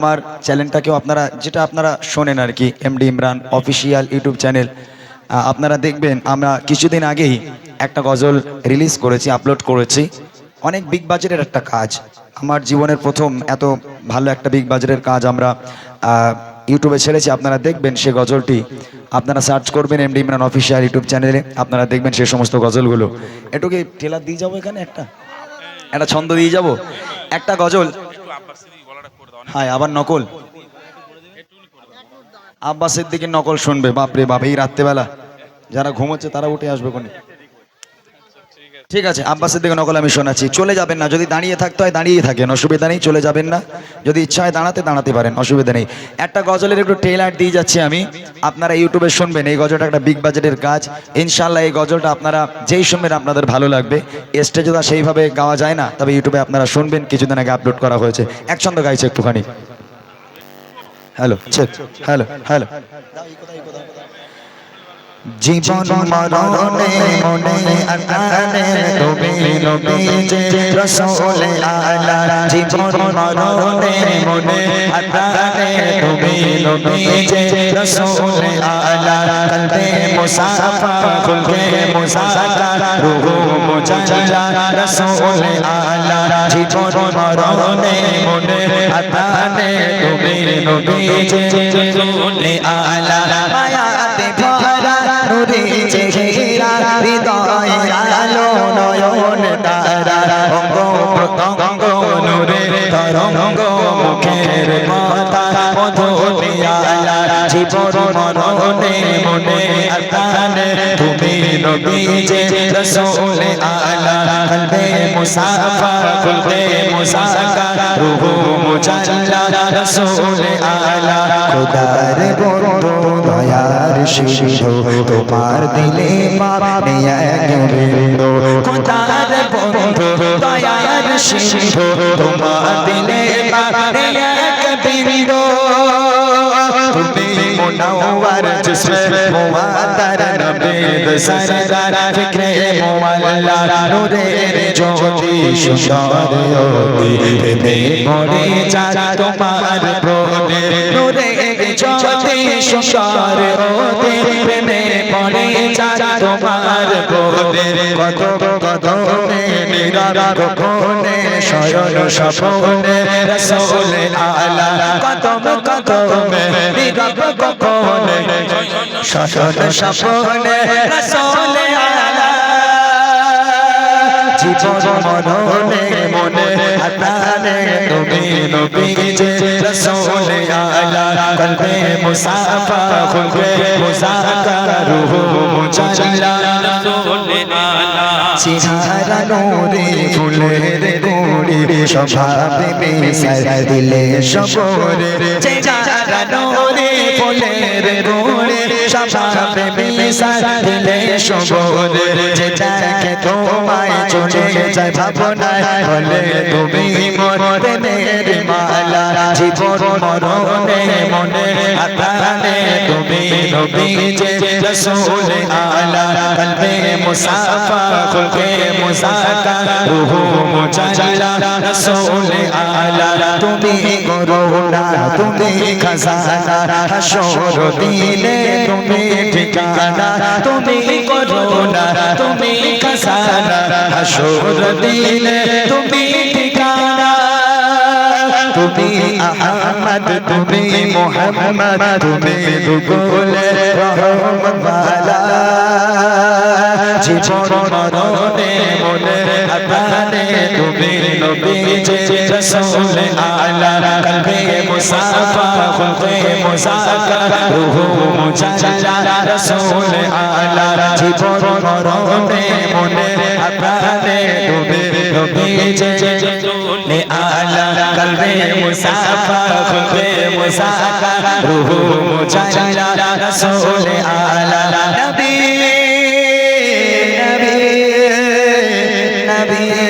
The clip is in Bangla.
আমার চ্যানেলটাকেও আপনারা, যেটা আপনারা শোনেন আর কি MD Imran official YouTube channel আপনারা দেখবেন, আমরা কিছুদিন আগেই একটা গজল রিলিজ করেছি আপলোড করেছি। অনেক বিগ বাজারের একটা কাজ। আমার জীবনের প্রথম এত ভালো একটা বিগ বাজারের কাজ আমরা ইউটিউবে ছেড়েছি, আপনারা দেখবেন সে গজলটি। আপনারা সার্চ করবেন এমডি ইমরান অফিসিয়াল ইউটিউব চ্যানেলে আপনারা দেখবেন সেই সমস্ত গজলগুলো। এটুকু টেলার দিয়ে যাব এখানে একটা? একটা ছন্দ দিয়ে যাব? একটা গজল হ্যাঁ আবার নকল? আব্বাসের দিকে নকল শুনবে, বাপরে বাপ, এই রাত্রেবেলা যারা ঘুমোচ্ছে তারা উঠে আসবে কোনে? ঠিক আছে, আব্বাসের দিকে নকল আমি শোনাচ্ছি। চলে যাবেন না, যদি দাঁড়িয়ে থাকতে হয় দাঁড়িয়ে থাকেন, অসুবিধা নেই, চলে যাবেন না। যদি ইচ্ছা হয় দাঁড়াতে দাঁড়াতে পারেন, অসুবিধা নেই। একটা গজলের একটু ট্রেলার দিয়ে যাচ্ছি আমি। আপনারা ইউটিউবে শুনবেন, এই গজলটা একটা বিগ বাজেটের কাজ। ইনশাল্লাহ এই গজলটা আপনারা যেই শুনবেন আপনাদের ভালো লাগবে স্টেজে তো সেইভাবে গাওয়া যায় না, তবে ইউটিউবে আপনারা শুনবেন, কিছুদিন আগে আপলোড করা হয়েছে। এক ছন্দ গাইছে একটুখানি। Hello hello hello. জীবন মরণে মনে আকারে তুমি নবী যে রসূল আলা। জীবন মরণে মনে আকারে তুমি নবী যে আলা। কলবে মুসাফা খুলবে মুসাকা রূহ মুজাল্লা রসূল আলা। জীবন মরণে মনে আকারে তুমি নবী যে আলা। মরণে মনে আতানে তুমি নবী যে রসূল আলা কলবে মুসাফা তোমার দিলে পাবে মুনাওয়ার জিসমে মুআতার নবীদ সরদার ফিক্রে মুআল্লা জ্যোতি সুন্দর অতি প্রেমে মরে যা তোমার প্রভে নূরের জ্যোতি সুন্দর অতি প্রেমে মরে যা তোমার প্রভে কত কত নিরারা কোনে শয়ন সপনে, রসূল আলা কত নিরাপ কোনে শয়ন সপনে, রসূল আলা। জীবন মননে, মনে হাতানে তুমি নবী যে রসূল আলা কলবে মুসাফা খুলবে মুসাকা রূহ মুজাল্লা চেহারা নোরে ফুলের গোড়ে স্বভাবে মিশাই দিলে সবরে চেহারা নোরে ফুলের গোড়ে স্বভাবে মিশাই দিলে সবরে যে দেখে তোমায় চলে যায় ভাবনায় বলে তুমি মরণের মালা, জীবন মরণে মনে আতানে তুমি নবী যে রসূল আলা, কলবে মুসাফা, খুলবে মুসাকা, রূহ মুজাল্লা, রসূল আলা। তুমি করুণা তুমি খাজানা হাসর দিলে তুমি ঠিকানা। তুমি করুণা তুমি খাজানা হাসর দিলে তুমি ঠিকানা। তুমি আহমদ, তুমি মোহাম্মদ, তুমি দুগুল রহমতওয়ালা জীবন মরণে মনে আতানে তুমি নবী যে রসূল আলা। কলবে মুসাফা খুলবে মুসাকা, রূহ মুজাল্লা রসূল আলা। জীবন মরণে মনে আতানে তুমি कल्बे मुसाफा खुदबे मुसाका रूह मुजल्ला रसूल आला नबी नबी नबी